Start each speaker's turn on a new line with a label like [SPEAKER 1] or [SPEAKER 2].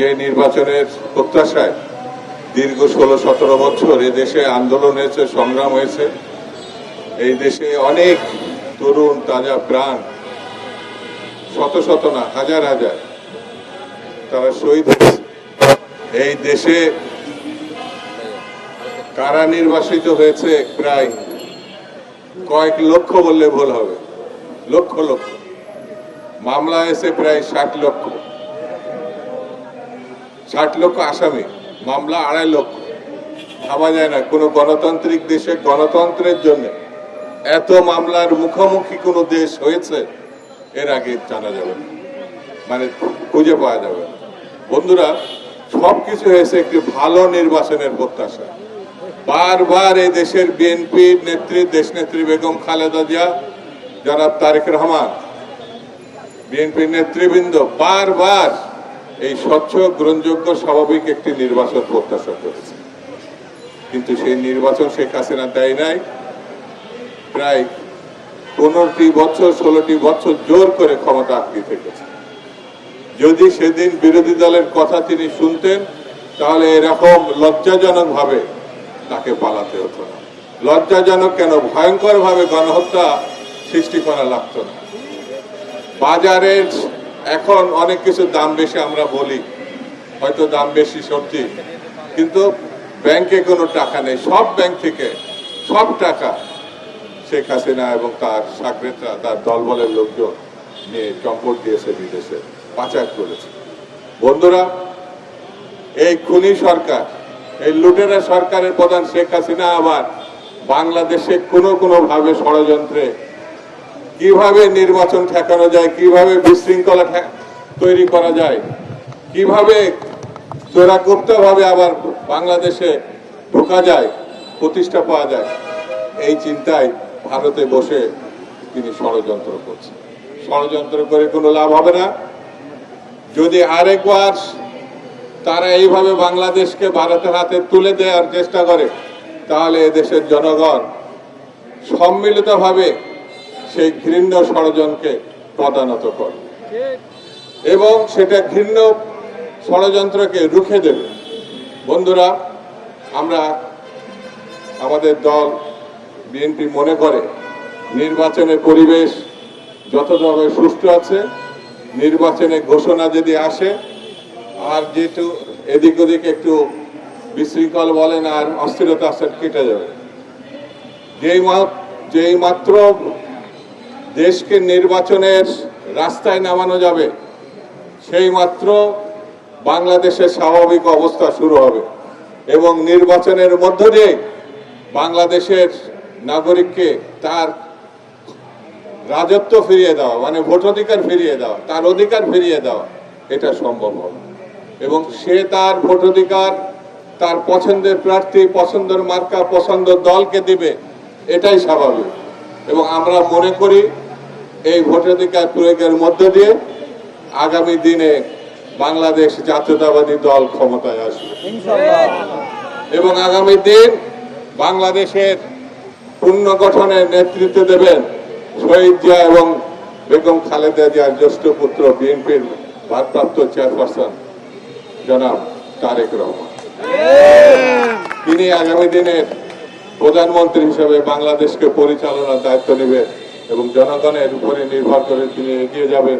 [SPEAKER 1] যে নির্বাচনের প্রত্যাশায় দীর্ঘ ষোলো, সতেরো বছর এ দেশে আন্দোলন হয়েছে, সংগ্রাম হয়েছে। এই দেশে অনেক তরুণ, তাজা প্রাণ, শত শত না, হাজার হাজার তারা শহীদ হয়েছে। এই দেশে কারা নির্বাসিত হয়েছে প্রায় কয়েক লক্ষ বললে ভুল হবে। লক্ষ লক্ষ। মামলা হয়েছে প্রায় ষাট লক্ষ। ষাট লক্ষ আসামি, মামলা আড়াই লক্ষ। ভাবা যায় না, কোনো গণতান্ত্রিক দেশে গণতন্ত্রের জন্য এত মামলার মুখোমুখি কোনো দেশ হয়েছে, এর আগে জানা যাবে না। মানে খুঁজে পাওয়া যাবে বন্ধুরা সব কিছু হয়েছে একটি ভালো নির্বাচনের প্রত্যাশা। বারবার এই দেশের বিএনপির নেত্রী, দেশনেত্রী বেগম খালেদা জিয়া, জনাব তারেক রহমান, বিএনপির নেতৃবৃন্দ, বারবার এই স্বচ্ছ গ্রহণযোগ্য স্বাভাবিক একটি নির্বাচন প্রত্যাশা করেছে। কিন্তু সেই নির্বাচন শেখ হাসিনা দেয় নাই। প্রায় পনেরোটি বছর, ষোলোটি বছর জোর করে ক্ষমতা আঁকড়ে থেকেছে। যদি সেদিন বিরোধী দলের কথা তিনি শুনতেন, তাহলে এরকম লজ্জাজনক ভাবে তাকে পালাতে হতো না। লজ্জাজনক কেন? ভয়ঙ্কর ভাবে গণহত্যা সৃষ্টি করা লাগতো না। বাজারের এখন অনেক কিছু দাম বেশি আমরা বলি, হয়তো দাম বেশি সত্যি, কিন্তু ব্যাংকে কোনো টাকা নেই, সব ব্যাংক থেকে সব টাকা শেখ হাসিনা এবং তার সাকরেতরা, তার দলবলের লোকজন নিয়ে চম্পট দিয়েছে বিদেশে, পাচার করেছে। বন্ধুরা, এই খুনি সরকার, এই লুটেরা সরকারের প্রধান শেখ হাসিনা আবার বাংলাদেশে কোনো কোনো ভাবে ষড়যন্ত্রে কীভাবে নির্বাচন ঠেকানো যায়, কীভাবে বিশৃঙ্খলা তৈরি করা যায়, কীভাবে ভাবে আবার বাংলাদেশে ঢোকা যায়, প্রতিষ্ঠা পাওয়া যায়, এই চিন্তায় ভারতে বসে তিনি ষড়যন্ত্র করছেন। ষড়যন্ত্র করে কোনো লাভ হবে না। যদি আরেকবার তারা এইভাবে বাংলাদেশকে ভারতের হাতে তুলে দেওয়ার চেষ্টা করে, তাহলে এদেশের জনগণ সম্মিলিতভাবে সেই ঘৃণ্য ষড়যন্ত্রকে পদানত করে। এবং সেটা ঘৃণ্য ষড়যন্ত্রকে রুখে দেবে। বন্ধুরা, আমরা আমাদের দল, বিএনপি মনে করে নির্বাচনের পরিবেশ যথাযথভাবে সুষ্ঠু আছে, নির্বাচনে ঘোষণা যদি আসে, আর যেহেতু এদিক ওদিক একটু বিশৃঙ্খল বলেন আর অস্থিরতা আসে কেটে যাবে। যেই যেই মাত্র দেশকে নির্বাচনের রাস্তায় নামানো যাবে, সেই মাত্র বাংলাদেশের স্বাভাবিক অবস্থা শুরু হবে এবং নির্বাচনের মধ্য দিয়ে বাংলাদেশের নাগরিককে তার রাজত্ব ফিরিয়ে দেওয়া মানে ভোটাধিকার ফিরিয়ে দেওয়া, তার অধিকার ফিরিয়ে দেওয়া, এটা সম্ভব হবে। এবং সে তার ভোটাধিকার তার পছন্দের প্রার্থী, পছন্দের মার্কা, পছন্দের দলকে দিবে, এটাই স্বাভাবিক। এবং আমরা মনে করি এই ভোটাধিকার প্রয়োগের মধ্য দিয়ে আগামী দিনে বাংলাদেশ জাতীয়তাবাদী দল ক্ষমতায় আসবে। এবং আগামী দিন বাংলাদেশের পুনর্গঠনের নেতৃত্ব দেবেন শহীদ জিয়া এবং বেগম খালেদা জিয়ার জ্যেষ্ঠ পুত্র বিএনপির ভারপ্রাপ্ত চেয়ারপারসন জনাব তারেক রহমান। তিনি আগামী দিনের প্রধানমন্ত্রী হিসেবে বাংলাদেশকে পরিচালনার দায়িত্ব নেবেন এবং জনগণের উপরে নির্ভর করে তিনি এগিয়ে যাবেন।